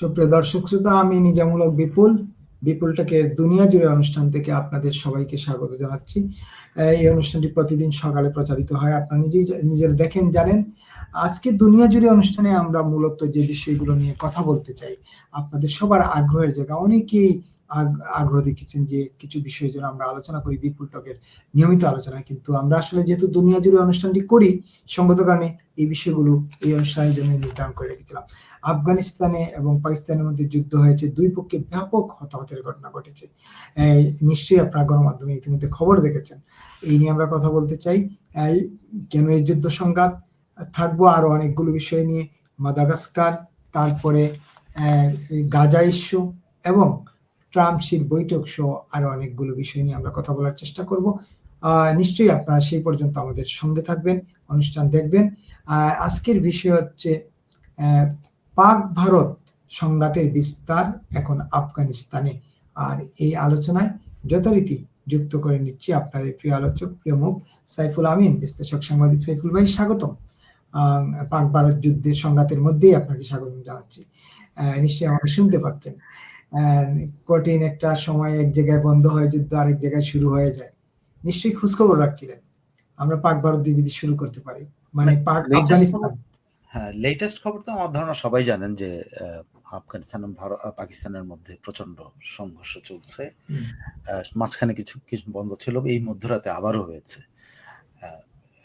সুপ্রিয় দর্শক শ্রোতা, আমি নিজামূলক বিপুল। বিপুলটাকে দুনিয়া জুড়ে অনুষ্ঠান থেকে আপনাদের সবাইকে স্বাগত জানাচ্ছি। এই অনুষ্ঠানটি প্রতিদিন সকালে প্রচারিত হয়। আপনারা নিজেই নিজের দেখেন, জানেন। আজকে দুনিয়া জুড়ে অনুষ্ঠানে আমরা মূলত যে বিষয়গুলো নিয়ে কথা বলতে চাই, আপনাদের সবার আগ্রহের জায়গা। অনেকেই আগ্রহ দেখিয়েছেন যে কিছু বিষয় যেন আমরা আলোচনা করি বিপুল টকের নিয়মিত আলোচনা কিন্তু আমরা আসলে যেহেতু দুনিয়া জুড়ে অনুষ্ঠানটি করি, সঙ্গত কারণে এই বিষয়গুলো এই অনুষ্ঠানের জন্য নির্ধারণ করে রেখেছিলাম। আফগানিস্তানে এবং পাকিস্তানের মধ্যে যুদ্ধ হয়েছে, দুই পক্ষে ব্যাপক হতাহতের ঘটনা ঘটেছে। নিশ্চয়ই আপনার গণমাধ্যমে ইতিমধ্যে খবর দেখেছেন। এই নিয়ে আমরা কথা বলতে চাই। কেন এই যুদ্ধ সংঘাত? থাকব আরও অনেকগুলো বিষয় নিয়ে। মাদাগাস্কার, তারপরে গাজা ইস্যু এবং ট্রাম্পসির বৈঠক সহ আরও অনেকগুলো বিষয় নিয়ে আমরা কথা বলার চেষ্টা করব। নিশ্চয়ই আপনারা সেই পর্যন্ত আমাদের সঙ্গে থাকবেন, অনুষ্ঠান দেখবেন। আজকের বিষয় হচ্ছে পাক ভারত সংঘাতের বিস্তার এখন আফগানিস্তানে। আর এই আলোচনায় যথারীতি যুক্ত করে নিচ্ছি আপনাদের প্রিয় আলোচক, প্রিয় মুখ, সাইফুল আমিন, বিশ্লেষক সাংবাদিক সাইফুল ভাই, স্বাগতম। পাক ভারত যুদ্ধের সংঘাতের মধ্যেই আপনাকে স্বাগতম জানাচ্ছি। নিশ্চয়ই আমাকে শুনতে পাচ্ছেন। কঠিন একটা সময় এক জায়গায় বন্ধ হয় যুদ্ধ আরেক জায়গায় শুরু হয়ে যায়। নিশ্চয়ই খোঁজখবর রাখছিলেন। আমরা পাক ভারত দিয়ে যদি শুরু করতে পারি মানে পাক আফগানিস্তান। হ্যাঁ লেটেস্ট খবর তো আমার ধারণা সবাই জানেন যে আফগানিস্তান ভারত পাকিস্তানের মধ্যে প্রচণ্ড সংঘর্ষ চলছে। মাঝখানে কিছু কিছু বন্ধ ছিল এই মধ্যরাতে আবারও হয়েছে।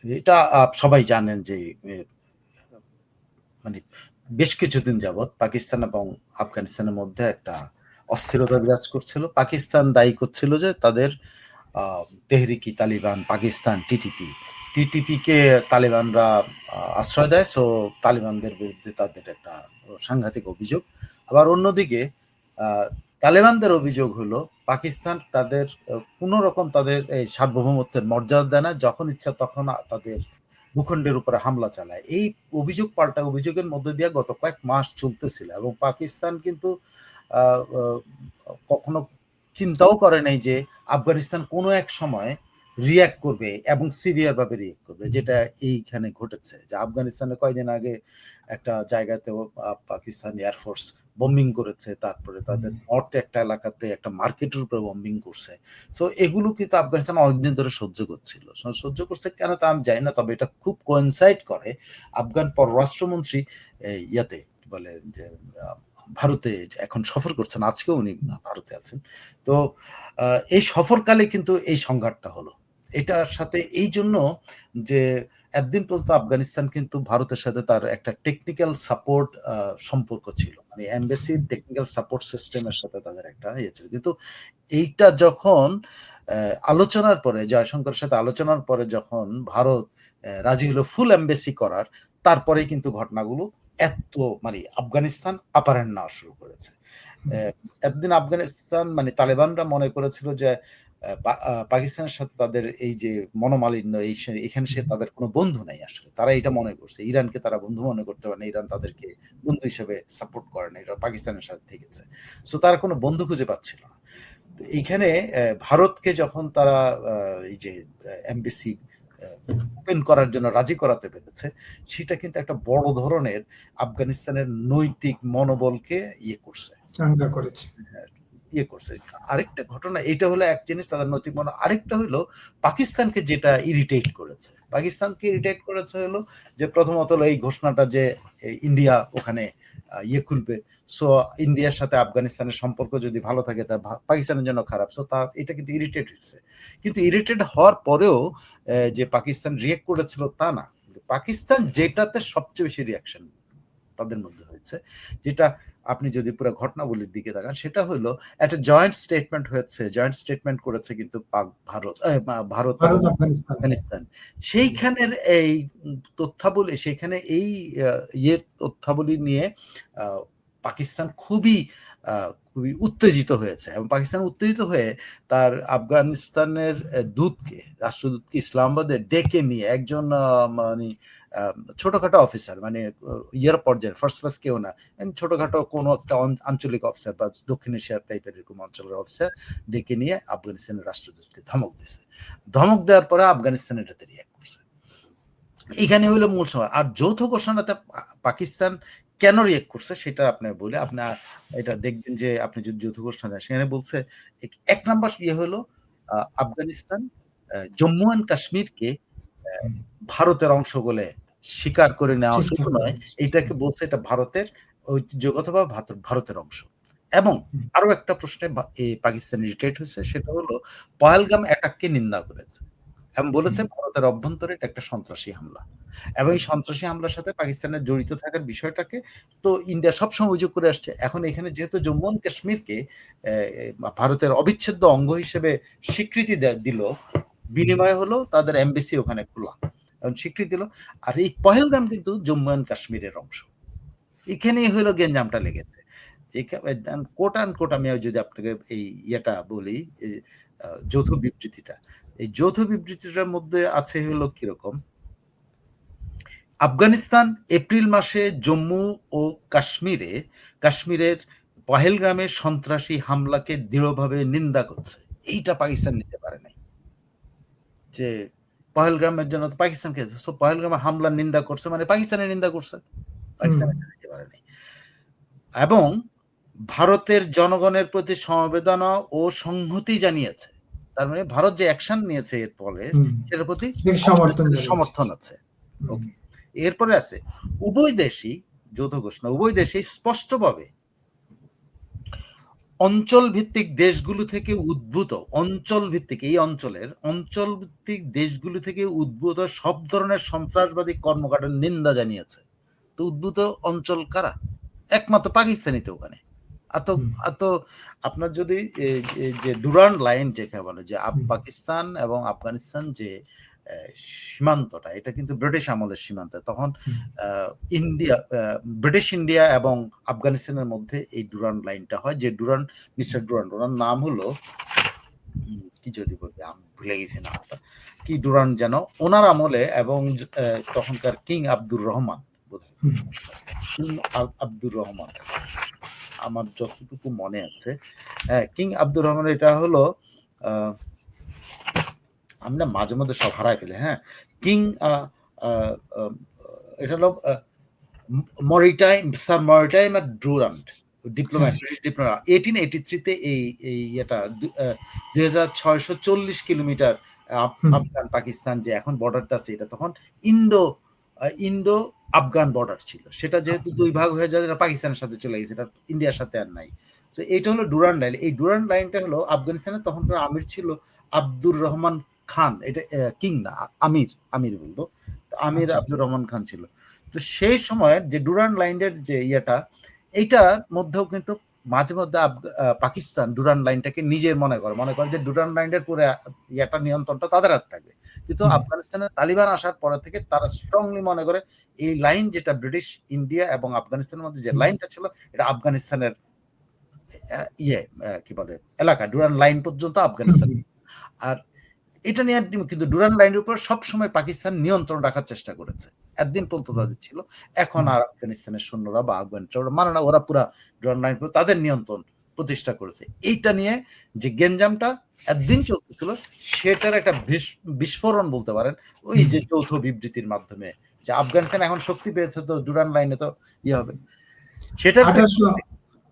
এটা সবাই জানেন যে মানে বেশ কিছুদিন যাবৎ পাকিস্তান এবং আফগানিস্তানের মধ্যে একটা অস্থিরতা বিরাজ করছিল। পাকিস্তান দায়ী করছিল যে তাদের তেহরিকি তালিবান পাকিস্তান টিটিপি, টিটিপিকে তালিবানরা আশ্রয় দেয়। সো তালিবানদের বিরুদ্ধে তাদের একটা সাংঘাতিক অভিযোগ। আবার অন্যদিকে তালেবানদের অভিযোগ হলো, পাকিস্তান তাদের কোনো রকম তাদের এই সার্বভৌমত্বের মর্যাদা দেয় না। যখন ইচ্ছা তখন তাদের ভূখণ্ডের উপরে হামলা চালায়। এই অভিযোগ পাল্টা অভিযোগের মধ্যে দিয়ে গত কয়েক মাস চলতেছিল এবং পাকিস্তান কিন্তু কখনো চিন্তাও করে নাই যে আফগানিস্তান কোনো এক সময় রিয়াক্ট করবে এবং সিভিয়ার ভাবে রিয়াক্ট করবে, যেটা এইখানে ঘটেছে। যে আফগানিস্তানে কয়দিন আগে একটা জায়গাতে পাকিস্তান এয়ারফোর্স বম্বিং করেছে তারপরে তাদের নর্থ একটা এলাকাতে একটা মার্কেটের উপরে বম্বিং করছে। সো এগুলো কিন্তু আফগানিস্তান অনেকদিন ধরে সহ্য করছিল। সহ্য করছে কেন তা আমি জানি না তবে এটা খুব কোয়েনসাইড করে আফগান পররাষ্ট্রমন্ত্রী ইয়াতে বলে যে ভারতে এখন সফর করছেন। আজকেও উনি ভারতে আছেন। তো এই সফরকালে কিন্তু এই সংঘাতটা হলো। এটার সাথে এই জন্য যে একদিন পর্যন্ত আফগানিস্তান কিন্তু ভারতের সাথে তার একটা টেকনিক্যাল সাপোর্ট সম্পর্ক ছিল। মানে এমবেসি টেকনিক্যাল সাপোর্ট সিস্টেমের সাথে তাদের একটা ইয়ে ছিল। কিন্তু এইটা যখন আলোচনার পরে জয়শঙ্করের সাথে আলোচনার পরে যখন ভারত রাজি হলো ফুল এমবেসি করার তারপরে কিন্তু ঘটনাগুলো এত মানে আফগানিস্তান আপারেন্ট নেওয়া শুরু করেছে। একদিন আফগানিস্তান মানে তালেবানরা মনে করেছিল যে পাকিস্তানের সাথে তাদের এই যে মনোমালিন্য এই এখানে সে তাদের কোনো বন্ধু নাই আসলে। তারা এটা মনে করছে। ইরানকে তারা বন্ধু মনে করতে পারে না। ইরান তাদেরকে বন্ধু হিসেবে সাপোর্ট করে না। এটা পাকিস্তানের সাথে থেকেছে। সো তারা কোনো বন্ধু খুঁজে পাচ্ছিল না। এইখানে ভারতকে যখন তারা এই যে এমবিসি ওপেন করার জন্য রাজি করাতে পেরেছে সেটা কিন্তু একটা বড় ধরনের আফগানিস্তানের নৈতিক মনোবলকে ইয়ে করছে। করেছে। ইয়ে করছে। আরেকটা ঘটনা এটা হলো এক জিনিস তাদের নৈতিক মনে, আরেকটা হলো পাকিস্তানকে যেটা ইরিটেট করেছে। পাকিস্তানকে ইরিটেট করেছে হলো যে প্রথমত হলো এই ঘোষণাটা যে ইন্ডিয়া ওখানে ইয়ে খুলবে। সো ইন্ডিয়ার সাথে আফগানিস্তানের সম্পর্ক যদি ভালো থাকে, তা পাকিস্তানের জন্য খারাপ। সো তা, এটা কিন্তু ইরিটেট হয়েছে কিন্তু ইরিটেট হওয়ার পরেও যে পাকিস্তান রিয়েক্ট করেছিল তা না। পাকিস্তান যেটাতে সবচেয়ে বেশি রিয়াকশন তাদের মধ্যে হয়েছে। যেটা আপনি যদি পুরো ঘটনাবলীর দিকে তাকান সেটা হলো একটা জয়েন্ট স্টেটমেন্ট হয়েছে। জয়েন্ট স্টেটমেন্ট করেছে কিন্তু পাক ভারত ভারত আফগানিস্তান। সেইখানের এই তথ্যাবলী সেখানে এই ইয়ের তথ্যাবলী নিয়ে পাকিস্তান খুবই খুবই উত্তেজিত হয়েছে এবং পাকিস্তান উত্তেজিত হয়ে তার আফগানিস্তানের দূতকে, রাষ্ট্রদূতকে ইসলামাবাদে ডেকে নিয়ে একজন মানে ছোটখাটো অফিসার মানে ইয়ার পর্যায়ে ফার্স্ট ক্লাস কেউ না ছোটখাটো কোনো একটা আঞ্চলিক অফিসার বা দক্ষিণ এশিয়ার টাইপের এরকম অঞ্চলের অফিসার ডেকে নিয়ে আফগানিস্তানের রাষ্ট্রদূতকে ধমক দিয়েছে। ধমক দেওয়ার পরে আফগানিস্তান এটাতে রিয়াক্ট করছে। এখানে হইল মূল সময় আর যৌথ ঘোষণাতে পাকিস্তান কেন রিয়েক্ট করছে সেটা আপনি বলে আপনি এটা দেখবেন যে আপনি যদি যৌথ ঘোষণা দেন সেখানে বলছে এক- নাম্বার ইয়ে হলো আফগানিস্তান জম্মু অ্যান্ড কাশ্মীরকে ভারতের অংশ বলে স্বীকার করে নেওয়া শুধু নয়। এইটাকে বলছে এটা ভারতের ঐতিহ্যগতভাবে ভারত- ভারতের অংশ। এবং আরও একটা প্রশ্নে পাকিস্তান রিটেট হয়েছে সেটা হলো পহেলগাম অ্যাটাককে নিন্দা করেছে। এবং বলেছে ভারতের অভ্যন্তরে এটা একটা সন্ত্রাসী হামলা। এবং এই সন্ত্রাসী হামলার সাথে পাকিস্তানের জড়িত থাকার বিষয়টাকে তো ইন্ডিয়া সবসময় অভিযোগ করে আসছে। এখন এখানে যেহেতু জম্মু অ্যান্ড কাশ্মীরকে আহ, ভারতের অবিচ্ছেদ্য অঙ্গ হিসেবে স্বীকৃতি দিল বিনিময় হলো তাদের এমবেসি ওখানে খোলা। এবং স্বীকৃতি দিল। আর এই পহেলগাম কিন্তু জম্মু অ্যান্ড কাশ্মীরের অংশ। এখানেই হলো গেঞ্জামটা লেগেছে। কোট কোট আমি যদি আপনাকে এই ইয়েটা বলি যৌথ বিবৃতিটা। এই যৌথ বিবৃতিটার মধ্যে আছে হলো কীরকম? আফগানিস্তান এপ্রিল মাসে জম্মু ও কাশ্মীরে কাশ্মীরের পহেলগ্রামে সন্ত্রাসী হামলাকে দৃঢ়ভাবে নিন্দা করছে। এইটা পাকিস্তান নিতে পারে নাই। যে পহেলগ্রামের জন্য পাকিস্তানকে পহেলগ্রামে হামলার নিন্দা করছে মানে পাকিস্তানের নিন্দা করছে। পাকিস্তান নিতে পারে নাই। এবং ভারতের জনগণের প্রতি সমবেদনা ও সংহতি জানিয়েছে। তার মানে ভারত যে অ্যাকশন নিয়েছে এর ফলে সেটার প্রতি সমর্থন আছে। এরপরে আছে উভয় দেশই যৌথ ঘোষণা উভয় দেশই স্পষ্টভাবে অঞ্চল ভিত্তিক দেশগুলো থেকে উদ্ভূত অঞ্চল ভিত্তিক এই অঞ্চলের অঞ্চল ভিত্তিক দেশগুলো থেকে উদ্ভূত সব ধরনের সন্ত্রাসবাদী কর্মকাণ্ডের নিন্দা জানিয়েছে। তো উদ্ভূত অঞ্চল কারা? একমাত্র পাকিস্তানিতে ওখানে। আর তো হুম। আর তো আপনার যদি যে ডুরান্ড লাইন যেটা বলে যে পাকিস্তান এবং আফগানিস্তান যে সীমান্তটা এটা কিন্তু ব্রিটিশ আমলের সীমান্ত। তখন ইন্ডিয়া ব্রিটিশ ইন্ডিয়া এবং আফগানিস্তানের মধ্যে এই ডুরান্ড লাইনটা হয় যে ডুরান্ড মিস্টার ডুরান্ড ওনার নাম হলো কি যদি বলি আমি ভুলে গেছি নামটা কি ডুরান্ড যেন ওনার আমলে এবং তখনকার কিং আব্দুর রহমান। আব্দুর রহমান। আমার যতটুকু মনে আছে হ্যাঁ কিং আব্দুর রহমান এটা হলো আমি না মাঝে মধ্যে সব হারাই ফেলে হ্যাঁ। কিং এটা হলো মরিটাইম স্যার মরিটাইম আর Durand diplomat diplomat. Eighteen eighty থ্রিতে এই এই এটা দুই হাজার ছয়শো চল্লিশ কিলোমিটার আফগান পাকিস্তান যে এখন বর্ডারটা আছে এটা তখন ইন্ডো ইন্ডো আফগান বর্ডার ছিল। সেটা যেহেতু দুই ভাগ হয়ে যায় এটা পাকিস্তানের সাথে চলে গেছে এটা ইন্ডিয়ার সাথে আর নাই। তো এইটা হলো ডুরান লাইন এই ডুরান লাইনটা হলো আফগানিস্তানের তখনকার আমির ছিল আব্দুর রহমান খান। এটা কিং না আমির আমির বলব। আমির আচ্ছা, আব্দুর রহমান খান ছিল। তো সেই সময় যে ডুরান লাইনের যে ইয়েটা এইটার মধ্যেও কিন্তু মাঝে মধ্যে পাকিস্তান ডুরান লাইনটাকে নিজের মনে করে। মনে করে যে ডুরান লাইনের পুরো একটা নিয়ন্ত্রণটা তাদের হাত থাকবে। কিন্তু আফগানিস্তানের তালিবান আসার পরে থেকে তারা স্ট্রংলি মনে করে এই লাইন যেটা ব্রিটিশ ইন্ডিয়া এবং আফগানিস্তানের মধ্যে যে লাইনটা ছিল এটা আফগানিস্তানের ইয়ে কি বলে এলাকা ডুরান লাইন পর্যন্ত আফগানিস্তান। আর এটা নিয়ে কিন্তু ডুরান্ড লাইনের উপর সবসময় পাকিস্তান নিয়ন্ত্রণ রাখার চেষ্টা করেছে। একদিন পর্যন্ত তাদের ছিল এখন আর আফগানিস্তানের সৈন্যরা বা আফগানিস্তান ওরা মানে না ওরা পুরা ডুরান্ড লাইন তাদের নিয়ন্ত্রণ প্রতিষ্ঠা করেছে। এইটা নিয়ে যে গেঞ্জামটা একদিন চলতেছিল সেটার একটা বিস- বিস্ফোরণ বলতে পারেন ওই যে যৌথ বিবৃতির মাধ্যমে যে আফগানিস্তান এখন শক্তি পেয়েছে তো ডুরান্ড লাইনে তো ইয়ে হবে। সেটা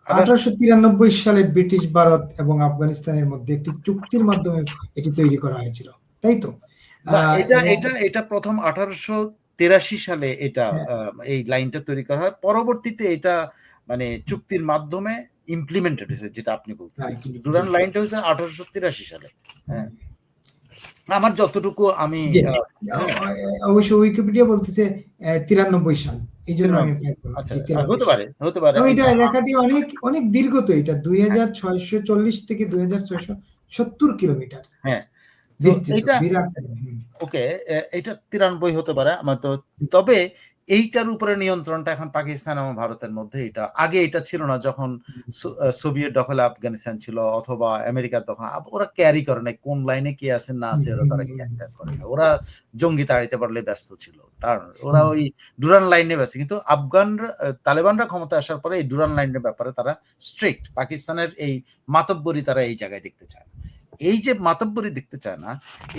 আঠারোশো তিরানব্বই সালে ব্রিটিশ ভারত এবং আফগানিস্তানের মধ্যে একটি চুক্তির মাধ্যমে এটি তৈরি করা হয়েছিল। তাই তো? এটা এটা এটা প্রথম আঠারোশো তেরাশি সালে এটা হ্যাঁ। এই লাইনটা তৈরি করা হয়। পরবর্তীতে এটা মানে চুক্তির মাধ্যমে ইমপ্লিমেন্টেড হয়েছে যেটা আপনি বলছেন. ডুরান লাইনটা হয়েছে আঠারোশো তিরাশি সালে। হ্যাঁ। আমার যতটুকু আমি অবশ্যই অবশ্য উইকিপিডিয়া বলতেছে তিরানব্বই সাল। এই জন্য আমি আচ্ছা যে 93 হতে পারে হতে পারে। এটা লেখাটি অনেক অনেক দীর্ঘ তো এটা দুই হাজার ছয়শো চল্লিশ থেকে দুই হাজার ছয়শো সত্তর কিলোমিটার। হ্যাঁ। ওকে এটা তিরানব্বই হতে পারে আমার তো তবে এইটার উপরে নিয়ন্ত্রণটা এখন পাকিস্তান এবং ভারতের মধ্যে। এটা আগে এটা ছিল না যখন সোভিয়েত দখলে আফগানিস্তান ছিল অথবা আমেরিকার দখল ওরা ক্যারি করে না কোন লাইনে কি আছে না আছে ওরা তারা ক্যারি করে না ওরা জঙ্গি তাড়িতে পারলে ব্যস্ত ছিল। তার ওরা ওই ডুরান লাইনে ব্যস্ত। কিন্তু আফগান তালেবানরা ক্ষমতা আসার পরে এই ডুরান লাইনের ব্যাপারে তারা স্ট্রিক্ট পাকিস্তানের এই মাতব্বরি তারা এই জায়গায় দেখতে চায় না। এই যে মাতব্বরি দেখতে চায় না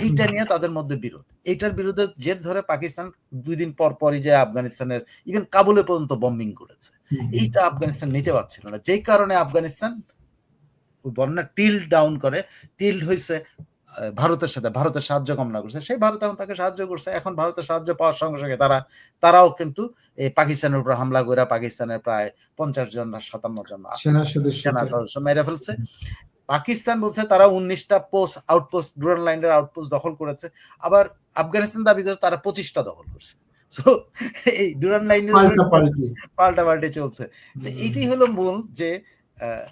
এইটা নিয়ে তাদের মধ্যে বিরোধ। এইটার বিরুদ্ধে জের ধরে পাকিস্তান দুই দিন পর পরই যে আফগানিস্তানের ইভেন কাবুলে পর্যন্ত বম্বিং করেছে। এইটা আফগানিস্তান নিতে পারছিল না। যেই কারণে আফগানিস্তান বন্যা টিল্ড ডাউন করে টিল্ড হয়েছে ভারতের সাথে ভারতের সাহায্য কামনা করছে। সেই ভারত এখন তাকে সাহায্য করছে। এখন ভারতের সাহায্য পাওয়ার সঙ্গে সঙ্গে তারা তারাও কিন্তু এই পাকিস্তানের উপর হামলা করে পাকিস্তানের প্রায় পঞ্চাশ জন না সাতান্ন জন সেনা সদস্য মেরে ফেলছে। পাকিস্তান বলছে তারা উনিশটা পোস্ট আউটপোস্ট ডুরান লাইনের আউটপোস্ট দখল করেছে। আবার আফগানিস্তান দাবি করে তারা পঁচিশটা দখল করছে। সো এই ডুরান লাইনের পাল্টা পাল্টে। চলছে। তো এইটাই হলো মূল যে আহ,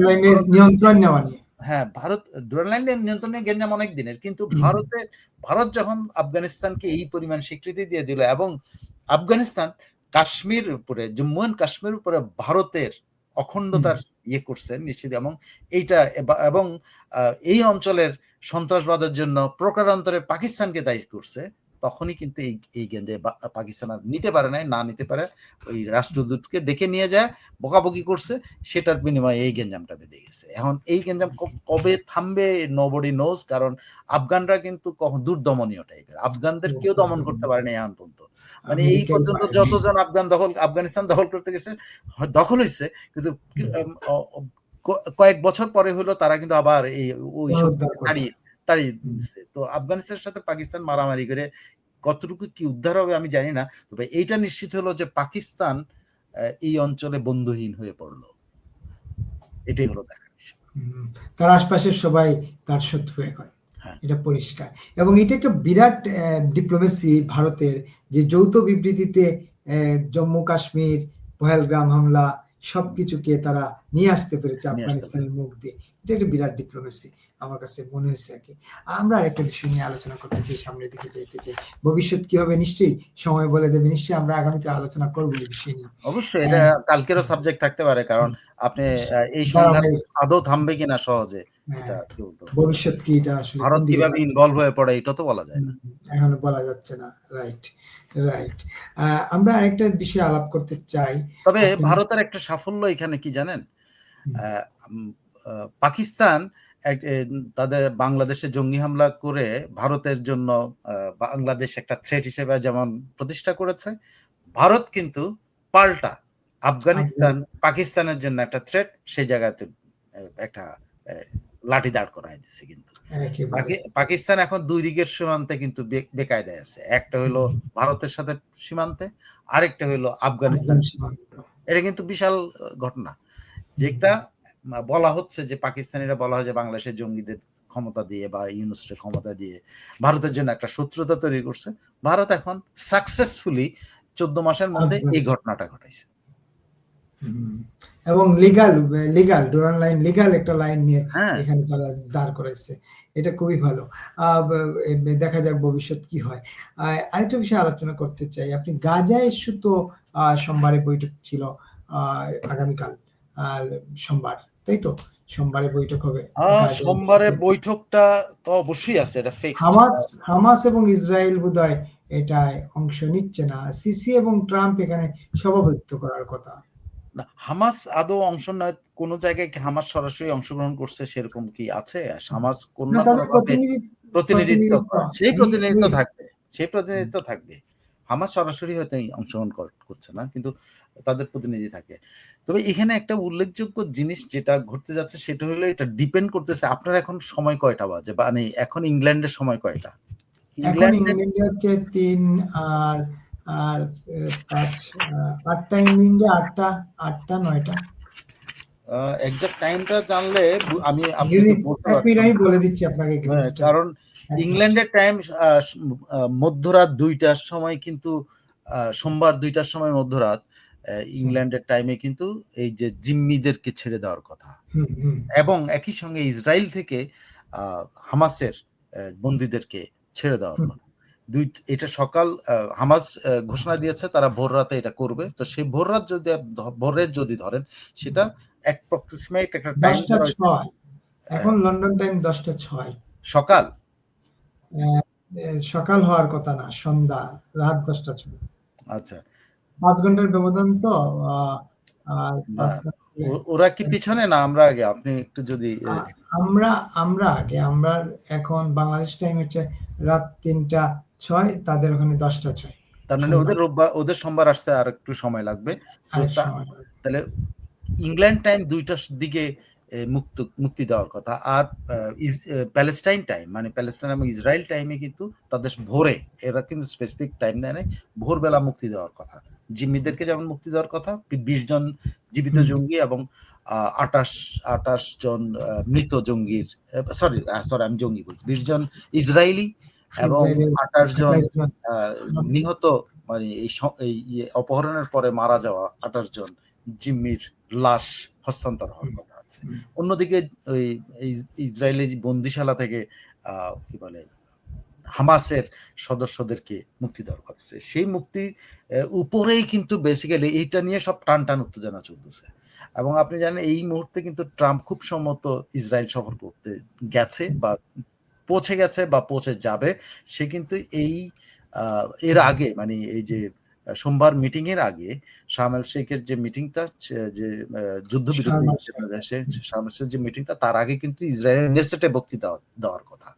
লাইনের নিয়ন্ত্রণ নেওয়া নিয়ে। হ্যাঁ ভারত ডুরান লাইনের নিয়ন্ত্রণে গেঞ্জাম অনেক দিনের কিন্তু ভারতে ভারত যখন আফগানিস্তানকে এই পরিমাণ স্বীকৃতি দিয়ে দিল এবং আফগানিস্তান কাশ্মীর উপরে জম্মু এন্ড কাশ্মীর উপরে ভারতের অখণ্ডতার ইয়ে করছেন নিশ্চিত এবং এইটা এবং এই অঞ্চলের সন্ত্রাসবাদের জন্য প্রকারান্তরে পাকিস্তানকে দায়ী করছে। তখনই কিন্তু এই এই বা- পাকিস্তান আর নিতে পারে নাই না নিতে পারে ওই রাষ্ট্রদূতকে ডেকে নিয়ে যায় বকাবকি করছে সেটার বিনিময়ে এই গেঞ্জামটা বেঁধে গেছে। এখন এই গেঞ্জাম কবে থামবে নোবডি নোজ কারণ আফগানরা কিন্তু কখন দুর্দমনীয় টাইপের। আফগানদের কেউ দমন করতে পারেনি এখন পর্যন্ত। মানে এই পর্যন্ত যতজন আফগান দখল আফগানিস্তান দখল করতে গেছে দখল হয়েছে কিন্তু কয়েক বছর পরে হলো তারা কিন্তু আবার এই ওই সব করছে। তাড়িয়ে দিচ্ছে তো আফগানিস্তানের সাথে পাকিস্তান মারামারি করে কতটুকু কি উদ্ধার হবে আমি জানি না। তবে এইটা নিশ্চিত হলো যে পাকিস্তান এই অঞ্চলে বন্ধুহীন হয়ে পড়ল। এটাই হলো দেখার বিষয়। তার আশপাশের সবাই তার শত্রু এখন। হ্যাঁ। এটা পরিষ্কার। এবং এটা একটা বিরাট ডিপ্লোমেসি ভারতের যে যৌথ বিবৃতিতে জম্মু কাশ্মীর পহেলগ্রাম হামলা সবকিছুকে তারা নিয়ে আসতে পেরেছে আফগানিস্তানের মুখ দিয়ে। এটা একটা বিরাট ডিপ্লোমেসি আমার কাছে মনে হয়েছে আর কি। আমরা একটা বিষয় নিয়ে আলোচনা করতে চাই সামনের দিকে যেতে চাই। ভবিষ্যৎ কি হবে? নিশ্চয়ই সময় বলে দেবে। নিশ্চয়ই আমরা আগামীতে আলোচনা করব এই বিষয় নিয়ে। অবশ্যই এটা কালকেরও সাবজেক্ট থাকতে পারে কারণ আপনি এই সংঘাত আদৌ থামবে কিনা সহজে হ্যাঁ, ভবিষ্যৎ কি এটা আসলে ভারত কীভাবে ইনভলভ হয়ে পড়ে এটা তো বলা যায় না। এখন বলা যাচ্ছে না রাইট রাইট আমরা আরেকটা বিষয় আলাপ করতে চাই। তবে ভারতের একটা সাফল্য এখানে কি জানেন? পাকিস্তান তাদের বাংলাদেশে জঙ্গি হামলা করে ভারতের জন্য বাংলাদেশ একটা থ্রেট হিসেবে যেমন প্রতিষ্ঠা করেছে ভারত কিন্তু পাল্টা আফগানিস্তান পাকিস্তানের জন্য একটা থ্রেট সেই জায়গাতে একটা লাঠি দাঁড় করাই দিচ্ছে কিন্তু। পাকিস্তান এখন দুই দিকের সীমান্তে কিন্তু বেকায়দায় আছে। একটা হইল ভারতের সাথে সীমান্তে আরেকটা হইল আফগানিস্তান সীমান্ত। এটা কিন্তু বিশাল ঘটনা। যেটা বলা হচ্ছে যে পাকিস্তানিরা বলা হয় যে বাংলাদেশের জঙ্গিদের ক্ষমতা দিয়ে বা ইউনুসের ক্ষমতা দিয়ে ভারতের জন্য একটা শত্রুতা তৈরি করছে। ভারত এখন সাকসেসফুলি চোদ্দ মাসের মধ্যে এই ঘটনাটা ঘটাইছে। এবং legal legal Durand line legal একটা লাইন নিয়ে হ্যাঁ। এখানে তারা দাঁড় করাইছে এটা খুবই ভালো। দেখা যাক ভবিষ্যৎ কি হয়। আরেকটা বিষয় আলোচনা করতে চাই। আপনি গাজা ইস্যু তো আহ, সোমবারে বৈঠক ছিল আগামীকাল আর সোমবার। তাই তো? সোমবারে বৈঠক হবে আহ, সোমবারে বৈঠকটা তো অবশ্যই আছে এটা হামাস হামাস এবং ইসরায়েল বোধহয় এটায় অংশ নিচ্ছে না। সিসি এবং ট্রাম্প এখানে সভাপতিত্ব করার কথা। হামাস আদৌ অংশ নয় কোন জায়গায় কি হামাস সরাসরি অংশগ্রহণ করছে সেরকম কি আছে? হামাস কোন প্রতিনিধিত্ব। সেই প্রতিনিধিত্ব থাকবে সেই প্রতিনিধিত্ব থাকবে। হামাস সরাসরি হয়তো অংশগ্রহণ করছে না কিন্তু তাদের প্রতিনিধি থাকে। তবে এখানে একটা উল্লেখযোগ্য জিনিস যেটা ঘটতে যাচ্ছে সেটা হলো এটা ডিপেন্ড করতেছে আপনার এখন সময় কয়টা বাজে? মানে এখন ইংল্যান্ডের সময় কয়টা? এখন ইংল্যান্ডে ইংল্যান্ডে হচ্ছে তিন আর আর পাঁচ আটটা ইংল্যান্ডে আটটা আটটা নয়টা। এক্সাক্ট টাইমটা জানলে আমি আমি বলে দিচ্ছি আপনাকে হ্যাঁ। কারণ ইংল্যান্ডের টাইম মধ্যরাত দুইটার সময় কিন্তু সোমবার দুইটার সময় মধ্যরাত ইংল্যান্ডের টাইমে কিন্তু এই যে জিম্মিদেরকে ছেড়ে দেওয়ার কথা। এবং একই সঙ্গে ইসরায়েল থেকে আহ, হামাসের বন্দীদেরকে ছেড়ে দেওয়ার কথা। দুই এটা সকাল হামাস ঘোষণা দিয়েছে তারা ভোর রাতে এটা করবে। তো সেই ভোর রাত যদি ভোরের যদি ধরেন সেটা অ্যাপ্রক্সিমেট একটা টাইম দশটা ছয়। এখন লন্ডন টাইম দশটা ছয়। সকাল? সকাল হওয়ার কথা না সন্ধ্যা রাত দশটা ছয়। আচ্ছা। পাঁচ ঘণ্টার ব্যবধান তো ওরা কি পিছনে না আমরা আগে? আপনি একটু যদি আমরা আমরা আগে আমরা এখন বাংলাদেশ টাইম হচ্ছে রাত তিনটা ছয় তাদের ওখানে দশটা ছয়। তার মানে ওদের রোববার ওদের সোমবার আসতে আর একটু সময় লাগবে। তাহলে ইংল্যান্ড টাইম দুইটার দিকে মুক্ত মুক্তি দেওয়ার কথা। আর প্যালেস্টাইন টাইম মানে প্যালেস্টাইন এবং ইসরায়েল টাইমে কিন্তু তাদের ভোরে এরা কিন্তু স্পেসিফিক টাইম দেয় নাই ভোরবেলা মুক্তি দেওয়ার কথা। জিম্মিদেরকে যেমন মুক্তি দেওয়ার কথা বিশ জন জীবিত জঙ্গি এবং আটাশ আটাশ জন মৃত জঙ্গির সরি সরি আমি জঙ্গি বলছি। বিশ জন ইসরায়েলি এবং আটাশ জন নিহত মানে এই ইয়ে অপহরণের পরে মারা যাওয়া আঠাশ জন জিম্মির লাশ হস্তান্তর হওয়ার কথা আছে। অন্যদিকে ওই ইসরায়েলি বন্দিশালা থেকে কি বলে হামাসের সদস্যদেরকে মুক্তি দেওয়ার কথা আছে। সেই মুক্তি উপরেই কিন্তু বেসিক্যালি এইটা নিয়ে সব টান টান উত্তেজনা চলতেছে। এবং আপনি জানেন এই মুহূর্তে কিন্তু ট্রাম্প খুব সম্মত ইসরায়েল সফর করতে গেছে বা পৌঁছে গেছে বা পৌঁছে যাবে সে কিন্তু এই এর আগে মানে এই যে সোমবার মিটিং এর আগে শামেল শেখের যে মিটিংটা যে শামেল শেখ। যে মিটিংটা তার আগে কিন্তু ইসরায়েলের নেসেটে বক্তৃতা দেওয়ার কথা।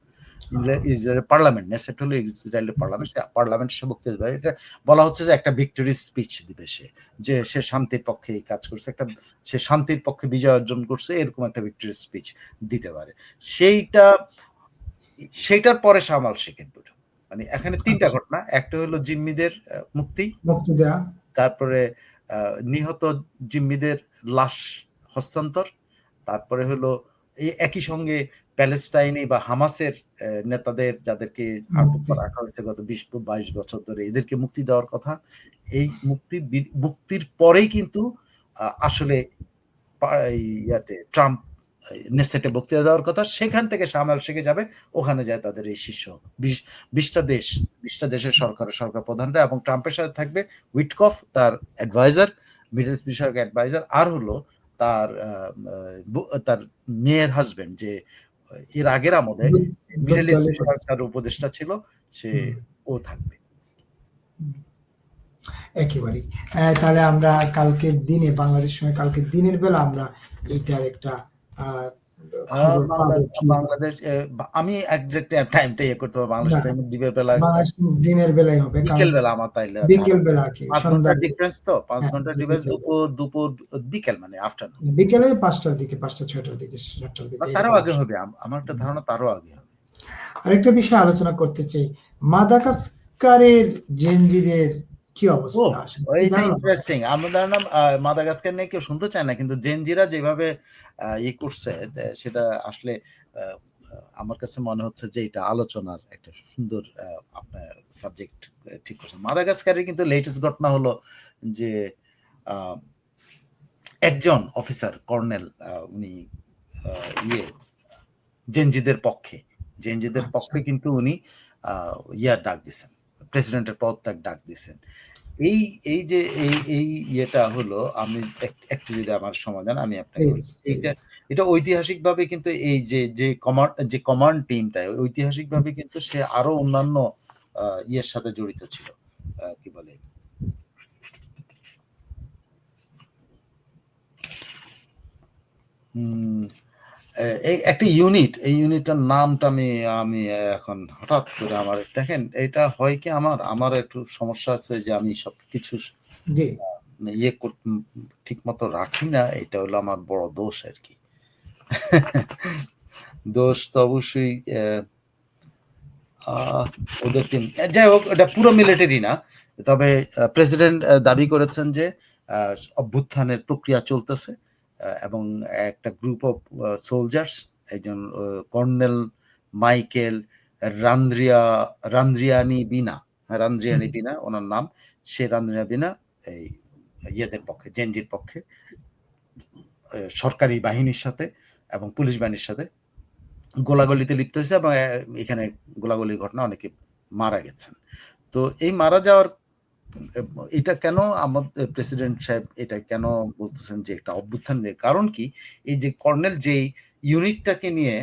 ইসরা- ইসরায়েলের পার্লামেন্ট নেসেট হলো ইসরায়েলের পার্লামেন্ট সে পার্লামেন্ট সে বক্তৃতা দেবে। এটা বলা হচ্ছে যে একটা ভিক্টোরি স্পিচ দিবে সে যে সে শান্তির পক্ষে এই কাজ করছে একটা সে শান্তির পক্ষে বিজয় অর্জন করছে এরকম একটা ভিক্টোরি স্পিচ দিতে পারে। সেইটা সেইটার পরে সামাল শেখের দুটো। মানে এখানে তিনটা আচ্ছা। ঘটনা একটা হলো জিম্মিদের মুক্তি। মুক্তি দেওয়া তারপরে নিহত জিম্মিদের লাশ হস্তান্তর। তারপরে হলো এই একই সঙ্গে প্যালেস্টাইনি বা হামাসের নেতাদের যাদেরকে আটক করে রাখা হয়েছে গত বিশ বাইশ বছর ধরে এদেরকে মুক্তি দেওয়ার কথা। এই মুক্তি মুক্তির পরেই কিন্তু আসলে ইয়াতে ট্রাম্প নেসেটে বক্তৃতা দেওয়ার কথা সেখান থেকে সামাল শেখে যাবে ওখানে যায় তাদের এই শীর্ষ বিশ বিশটা দেশ বিশটা দেশের সরকার সরকার প্রধানরা এবং ট্রাম্পের সাথে থাকবে উইটকফ তার অ্যাডভাইজার মিডল ইস্ট বিষয়ক অ্যাডভাইজার আর হলো তার তার মেয়ের হাজবেন্ড যে এর আগের আমলে মিডল ইস্ট তার উপদেষ্টা ছিল সে ও থাকবে। একেবারেই। তাহলে আমরা কালকের দিনে বাংলাদেশ সময় কালকের দিনের বেলা আমরা এইটার একটা বাংলাদেশ আমি একজাক্ট টাইমটা ইয়ে করতে পারব বাংলাদেশ টাইম বেলা দিনের বেলায় হবে বিকেল বেলা আমার তাইলে বিকেল বেলা কি? পাঁচ ঘণ্টার ডিফারেন্স তো পাঁচ হ্যাঁ, ঘণ্টার ডিফারেন্স দুপুর দুপুর বিকেল মানে আফটারনুন বিকেলে পাঁচটার দিকে পাঁচটা ছয়টার দিকে সাতটার দিকে তারও আগে হবে আমার একটা ধারণা তারও আগে হবে। আরেকটা বিষয় আলোচনা করতে চাই মাদাগাস্কারের জেনজিদের কি অবস্থা? ইন্টারেস্টিং ধারণা আহ, মাদাগাস্কার নিয়ে কেউ শুনতে চায় না কিন্তু জেনজিরা যেভাবে ই করছে সেটা আসলে আমার কাছে মনে হচ্ছে যে এটা আলোচনার একটা সুন্দর আপনার সাবজেক্ট ঠিক করছে মাদাগাস্কারের কিন্তু লেটেস্ট ঘটনা হলো যে আহ, একজন অফিসার কর্নেল উনি ইয়ে জেনজিদের পক্ষে জেনজিদের আচ্ছা। পক্ষে কিন্তু উনি আহ, ইয়ার ডাক দিছেন প্রেসিডেন্টের পদত্যাগ ডাক দিছেন। এই এই যে এই এই ইয়েটা হলো আমি একটু যদি আমার সমাধান আমি আপনাকে এটা ঐতিহাসিকভাবে কিন্তু এই যে যে কমান্ড যে কমান্ড টিমটা ঐতিহাসিকভাবে কিন্তু সে আরও অন্যান্য আহ, ইয়ের সাথে জড়িত ছিল। আহ, কি বলে? উম, এ- এই একটা ইউনিট এই ইউনিটটার নামটা আমি আমি এখন হঠাৎ করে আমার দেখেন এটা হয় কি আমার আমার একটু সমস্যা আছে যে আমি সবকিছু জি। ইয়ে ঠিক মতো রাখি না এটা হলো আমার বড় দোষ আর কি দোষ তো অবশ্যই ওদের টিম যাই হোক এটা পুরো মিলিটারি না তবে প্রেসিডেন্ট দাবি করেছেন যে আহ, অভ্যুত্থানের প্রক্রিয়া চলতেছে। এবং একটা গ্রুপ অফ সোলজার্স একজন কর্নেল মাইকেল রান্দ্রিয়া রান্দ্রিয়ানি বিনা রান্দ্রিয়ানি বিনা ওনার নাম সে রান্দ্রিয়া বিনা এই ইয়েদের পক্ষে জেনজির পক্ষে সরকারি বাহিনীর সাথে এবং পুলিশ বাহিনীর সাথে গোলাগুলিতে লিপ্ত হয়েছে এবং এখানে গোলাগুলির ঘটনা অনেকে মারা গেছেন। তো এই মারা যাওয়ার এটা কেন আমাদের প্রেসিডেন্ট সাহেব এটা কেন বলতেছেন যে একটা অভ্যুত্থান দিয়ে কারণ কি? এই যে কর্নেল যেই ইউনিটটাকে নিয়ে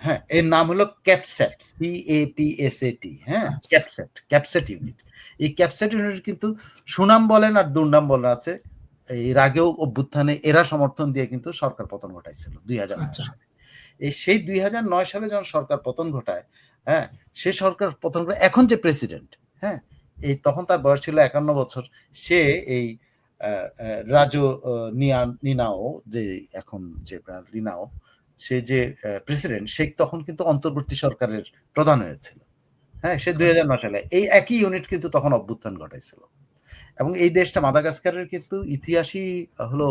হ্যাঁ এর নাম হলো CAPSAT C A P S A T হ্যাঁ আচ্ছা। CAPSAT CAPSAT unit. এই ক্যাপসেট ইউনিট কিন্তু সুনাম বলেন আর দুর্নাম বলেন আছে এর আগেও অভ্যুত্থানে এরা সমর্থন দিয়ে কিন্তু সরকার পতন ঘটাইছিল দুই হাজার আচ্ছা। সালে। এই সেই দুই হাজার নয় সালে যখন সরকার পতন ঘটায় হ্যাঁ সে সরকার পতন ঘটায় এখন যে প্রেসিডেন্ট হ্যাঁ এই তখন তার বয়স ছিল একান্ন বছর। সে এই রাজো নিয়া নিনাও যে এখন যে লিনাও সে যে প্রেসিডেন্ট সে তখন কিন্তু অন্তর্বর্তী সরকারের প্রধান হয়েছিল। হ্যাঁ সে দুই হাজার নয় সালে। এই একই ইউনিট কিন্তু তখন অভ্যুত্থান ঘটাইছিল। এবং এই দেশটা মাদাগাস্কারের কিন্তু ইতিহাসই হলো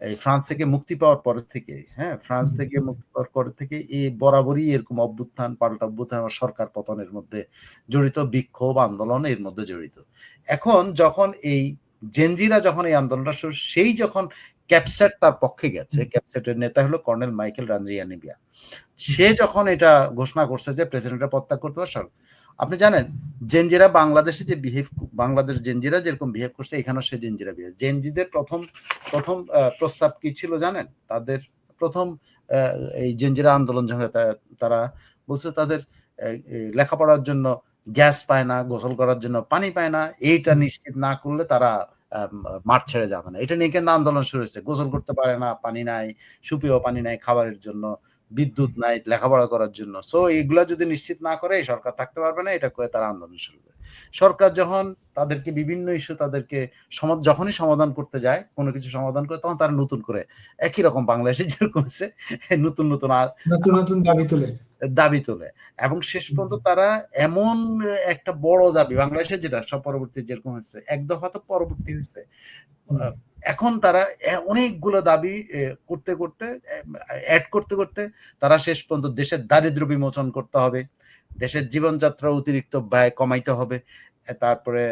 এই ফ্রান্স থেকে মুক্তি পাওয়ার পর থেকে হ্যাঁ ফ্রান্স থেকে মুক্তি পাওয়ার পর থেকে এই বরাবরই এরকম অভ্যুত্থান পাল্টা অভ্যুত্থান সরকার পতনের মধ্যে জড়িত বিক্ষোভ আন্দোলন এর মধ্যে জড়িত। এখন যখন এই জেনজিরা যখন এই আন্দোলনটা শুরু সেই যখন ক্যাপসেট তার পক্ষে গেছে ক্যাপসেটের নেতা হলো কর্নেল মাইকেল রান্দ্রিয়ানিবিয়া। সে যখন এটা ঘোষণা করছে যে প্রেসিডেন্টের প্রত্যাগ করতে পারছে আপনি জানেন জেনজিরা বাংলাদেশে যে বিহেভ বাংলাদেশ জেনজিরা যেরকম বিহেভ করছে এখানেও সে জেনজিরা বিহেভ জেনজিদের প্রথম প্রথম প্রস্তাব কি ছিল জানেন? তাদের প্রথম এই জেনজিরা আন্দোলন যখন তারা বলছে তাদের লেখাপড়ার জন্য গ্যাস পায় না গোসল করার জন্য পানি পায় না এইটা নিশ্চিত না করলে তারা মাঠ ছেড়ে যাবে না। এটা নিয়ে কিন্তু আন্দোলন শুরু হয়েছে। গোসল করতে পারে না পানি নাই সুপেয় পানি নাই খাবারের জন্য। বিদ্যুৎ নাই লেখাপড়া করার জন্য। সো এগুলা যদি নিশ্চিত না করে সরকার থাকতে পারবে না এটা করে তারা আন্দোলন শুরু করে সরকার যখন তাদেরকে বিভিন্ন ইস্যু তাদেরকে যখনই সমাধান করতে যায় কোনো কিছু সমাধান করে তখন তারা নতুন করে একই রকম বাংলাদেশে যেরকম হচ্ছে নতুন নতুন নতুন নতুন দাবি তুলে। দাবি তোলে। এবং শেষ পর্যন্ত তারা এমন একটা বড় দাবি বাংলাদেশে যেটা সব পরবর্তী যেরকম হচ্ছে এক দফা তো পরবর্তী হচ্ছে এখন তারা অনেকগুলো দাবি করতে করতে অ্যাড করতে করতে তারা শেষ পর্যন্ত দেশের দারিদ্র বিমোচন করতে হবে। দেশের জীবনযাত্রা অতিরিক্ত ব্যয় কমাইতে হবে। তারপরে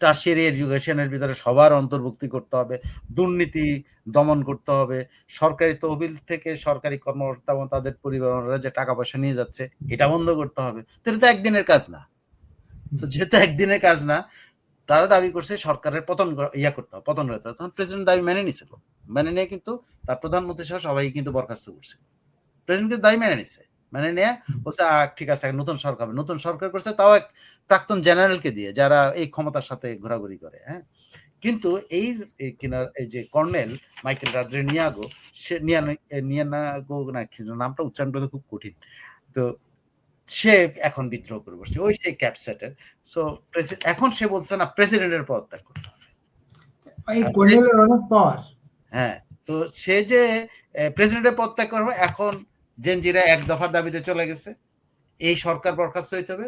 টার্সিয়ারি এডুকেশনের ভিতরে সবার অন্তর্ভুক্তি করতে হবে। দুর্নীতি দমন করতে হবে। সরকারি তহবিল থেকে সরকারি কর্মকর্তা এবং তাদের পরিবাররা যে টাকা পয়সা নিয়ে যাচ্ছে, এটা বন্ধ করতে হবে। এটা তো একদিনের কাজ না। তো যেহেতু একদিনের কাজ না তারা দাবি করছে সরকারের পতন ইয়া করতে হবে পতন করতে হবে তখন প্রেসিডেন্ট দাবি মেনে নিছিল। মেনে নিয়ে কিন্তু তার প্রধানমন্ত্রী সহ সবাই কিন্তু বরখাস্ত করছিল। প্রেসিডেন্ট কিন্তু দাবি মেনে নিছে। মেনে নিয়ে বলছে "আহ, ঠিক আছে নতুন সরকার হবে। নতুন সরকার করছে তাও এক প্রাক্তন জেনারেলকে দিয়ে যারা এই ক্ষমতার সাথে ঘোরাঘুরি করে হ্যাঁ? কিন্তু এই কিনার এই যে কর্নেল মাইকেল রাদ্রে নিয়াগো সে নিয়ানাগো না নামটা উচ্চারণ করতে খুব কঠিন। তো সে এখন বিদ্রোহ করে বসছে ওই সেই ক্যাপসেটের সো এখন সে বলছে না প্রেসিডেন্টের পদ ত্যাগ করতে হবে। অনেক হ্যাঁ তো সে যে প্রেসিডেন্টের পদ ত্যাগ করবে এখন জেনজিরা এক দফার দাবিতে চলে গেছে। এই সরকার বরখাস্ত হইতে হবে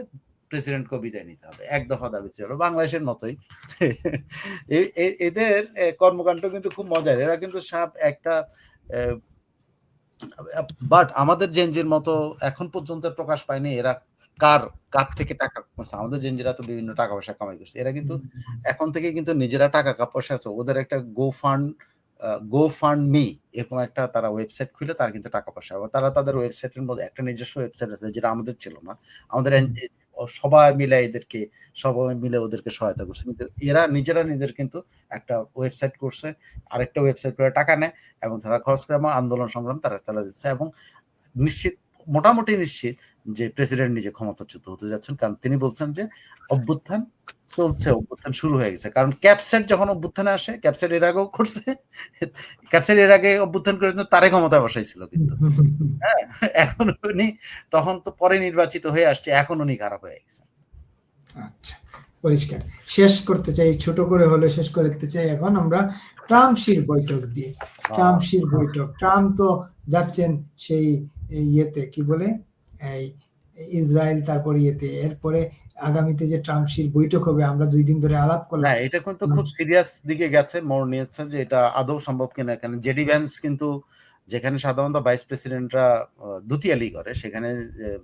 প্রেসিডেন্টকে বিদায় নিতে হবে। এক দফা দাবি ছিল বাংলাদেশের মতোই। এদের কর্মকাণ্ড কিন্তু খুব মজার। এরা কিন্তু সব একটা বাট আমাদের জেনজির মতো এখন পর্যন্ত প্রকাশ পায়নি এরা কার কার থেকে টাকা কামাচ্ছে আমাদের জেনজিরা তো বিভিন্ন টাকা পয়সা কামাই করছে। এরা কিন্তু এখন থেকে কিন্তু নিজেরা টাকা পয়সা আছে। ওদের একটা গো ফান্ড গো ফান্ড মি এরকম একটা তারা ওয়েবসাইট খুলে তারা কিন্তু টাকা পয়সা তারা তাদের ওয়েবসাইটের মধ্যে একটা নিজস্ব ওয়েবসাইট আছে যেটা আমাদের ছিল না। আমাদের সবাই মিলে এদেরকে, সবাই মিলে ওদেরকে সহায়তা করছে। কিন্তু এরা নিজেরা নিজের কিন্তু একটা ওয়েবসাইট করছে, আরেকটা ওয়েবসাইট করে টাকা নেয় এবং তারা খরচ করে আন্দোলন সংগ্রাম তারা চালা যাচ্ছে এবং নিশ্চিত, মোটামুটি নিশ্চিত যে প্রেসিডেন্ট নিজে ক্ষমতাচ্যুত হতে যাচ্ছেন। কারণ তিনি বলছেন যে অভ্যুত্থান চলছে অভ্যুত্থান শুরু হয়ে গেছে। কারণ ক্যাপসেট যখন অভ্যুত্থানে আসে ক্যাপসেট এর আগেও করছে ক্যাপসেট এর আগে অভ্যুত্থান করে তারে ক্ষমতায় বসাইছিল কিন্তু। হ্যাঁ এখন উনি তখন তো পরে নির্বাচিত হয়ে আসছে এখন উনি খারাপ হয়ে গেছে। আচ্ছা পরিষ্কার। শেষ করতে চাই ছোট করে হলে শেষ করতে চাই এখন আমরা ট্রাম্পশির বৈঠক দিয়ে। ট্রাম্পশির বৈঠক। ট্রাম্প তো যাচ্ছেন সেই ইয়েতে কি বলে? এই ইসরায়েল, তারপর ইয়েতে। এরপরে আগামীতে যে ট্রাম্পশির বৈঠক হবে, আমরা দুই দিন ধরে আলাপ করলাম। এটা কিন্তু খুব সিরিয়াস দিকে গেছে, মোড় নিয়েছে যে এটা আদৌ সম্ভব কিনা। এখানে জেডি ভ্যান্স কিন্তু, যেখানে সাধারণত ভাইস প্রেসিডেন্টরা দুতিয়ালি করে, সেখানে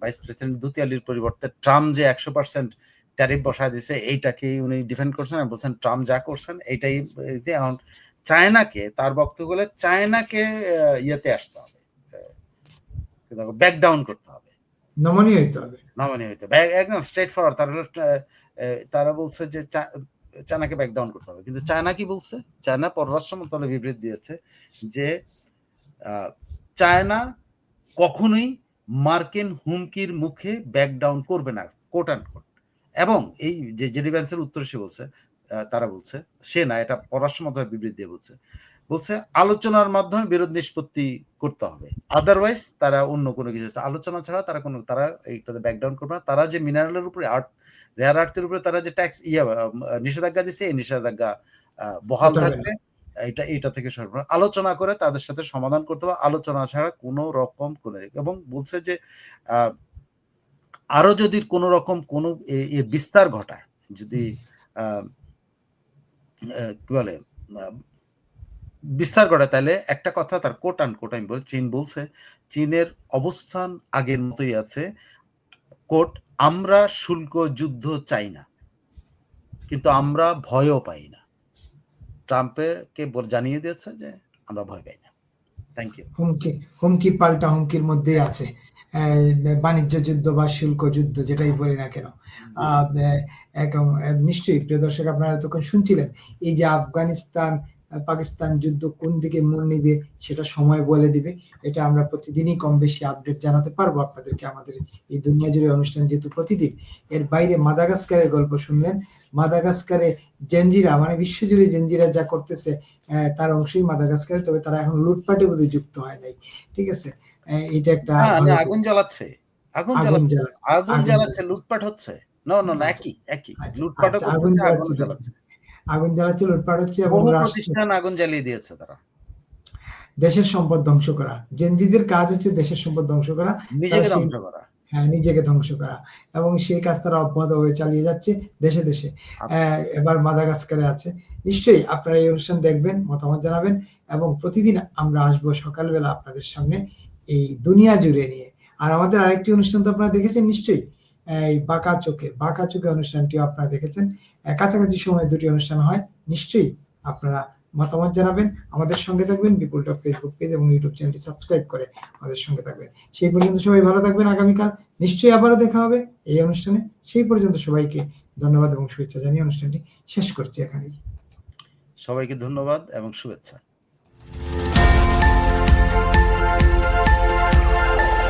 ভাইস প্রেসিডেন্ট দুতিয়ালির পরিবর্তে ট্রাম্প যে একশো পার্সেন্ট ট্যারিফ বসায় দিছে, এইটাকেই উনি ডিফেন্ড করছেন আর বলছেন ট্রাম্প যা করছেন, এইটাই এখন চায়নাকে, তার বক্তব্য চায়নাকে ইয়েতে আসতে হবে। ব্যাকডাউন করতে হবে। নমনীয় হইতে হবে। নমনীয় হইতে হবে। একদম স্ট্রেট ফরওয়ার্ড তারা তারা বলছে যে চায়নাকে ব্যাক ডাউন করতে হবে। কিন্তু চায়না কি বলছে? চায়না পররাষ্ট্র মন্ত্রণালয় বিবৃতি দিয়েছে যে চায়না কখনোই মার্কিন হুমকির মুখে ব্যাকডাউন করবে না কোট অ্যান্ড কোট এবং এই যে জেডি ভ্যান্সের উত্তর সে বলছে তারা বলছে, সে না, এটা পররাষ্ট্র মন্ত্রণালয় বিবৃতি দিয়ে বলছে। বলছে আলোচনার মাধ্যমে বিরোধ নিষ্পত্তি করতে হবে। আদারওয়াইজ তারা অন্য কোনো কিছু আলোচনা ছাড়া তারা কোনো তারা এইটাতে ব্যাকডাউন করবে না। তারা যে মিনারেলের উপরে আর্ট রেয়ার আর্থের উপরে তারা যে ট্যাক্স ইয়া নিষেধাজ্ঞা দিচ্ছে এই নিষেধাজ্ঞা বহাল থাকবে। এটা এটা থেকে সরবরাহ আলোচনা করে তাদের সাথে সমাধান করতে হবে। আলোচনা ছাড়া কোনো রকম কোনো এবং বলছে যে আহ, আরও যদি কোনো রকম কোনো বিস্তার ঘটায় যদি কি বলে বিস্তার করে তাহলে একটা কথা তার কোট আন কোট আমি বল চীন বলছে চীনের অবস্থান আগের মতোই আছে কোট আমরা শুল্ক যুদ্ধ চাই না কিন্তু আমরা ভয়ও পাই না। ট্রাম্পকে জানিয়ে দিয়েছে যে আমরা ভয় পাই না। থ্যাংক ইউ হুমকি হুমকি পাল্টা হুমকির মধ্যেই আছে। বাণিজ্য যুদ্ধ বা শুল্ক যুদ্ধ যেটাই বলি না কেন। নিশ্চয়ই প্রিয় দর্শক আপনারা তখন শুনছিলেন এই যে আফগানিস্তান পাকিস্তান যুদ্ধ কোন দিকে মন নিবে সেটা সময় বলে দিবে। এটা আমরা প্রতিদিনই কম বেশি আপডেট জানাতে পারব আপনাদেরকে আমাদের এই দুনিয়া জুড়ে অনুষ্ঠান যেহেতু প্রতিদিন। এর বাইরে মাদাগাস্কারের গল্প শুনলেন। মাদাগাস্কারে জেনজিরা মানে বিশ্বজুড়ে জেনজিরা যা করতেছে তার অংশই মাদাগাস্কারে তবে তারা এখন লুটপাটে বোধহয় যুক্ত হয় নাই। ঠিক আছে? এটা একটা। আগুন জ্বালাচ্ছে। আগুন জ্বালাচ্ছে। আগুন আগুন জ্বালাচ্ছে লুটপাট হচ্ছে। না না না আচ্ছা, একই একই। আচ্ছা, লুটপাটও আচ্ছা, আগুন করতেছে আগুন জ্বালাচ্ছে। আগুন জ্বালাচ্ছে লুটপাট হচ্ছে এবং প্রতিষ্ঠান আগুন জ্বালিয়ে দিয়েছে তারা। দেশের সম্পদ ধ্বংস করা। জেনজিদের কাজ হচ্ছে দেশের সম্পদ ধ্বংস করা নিজেকে ধ্বংস করা। হ্যাঁ, নিজেকে ধ্বংস করা। এবং সেই কাজ তারা অব্যাহতভাবে চালিয়ে যাচ্ছে দেশে দেশে। এবার মাদাগাস্কারে আছে। নিশ্চয়ই আপনারা এই অনুষ্ঠান দেখবেন মতামত জানাবেন এবং প্রতিদিন আমরা আসব সকালবেলা আপনাদের সামনে এই দুনিয়া জুড়ে নিয়ে। আর আমাদের আরেকটি অনুষ্ঠান তো আপনারা দেখেছেন নিশ্চয়ই। এই বাঁকা চোখে বাঁকা চোখে অনুষ্ঠানটিও আপনারা দেখেছেন। কাছাকাছি সময়ে দুটি অনুষ্ঠান হয়, নিশ্চয়ই আপনারা মতামত জানাবেন, আমাদের সঙ্গে থাকবেন, বিপুল টপ ফেসবুক পেজ এবং ইউটিউব চ্যানেলটি সাবস্ক্রাইব করে আমাদের সঙ্গে থাকবেন। সেই পর্যন্ত সবাই ভালো থাকবেন আগামীকাল, নিশ্চয়ই আবারও দেখা হবে এই অনুষ্ঠানে। সেই পর্যন্ত সবাইকে ধন্যবাদ এবং শুভেচ্ছা জানিয়ে অনুষ্ঠানটি শেষ করছি এখানেই। সবাইকে ধন্যবাদ এবং শুভেচ্ছা।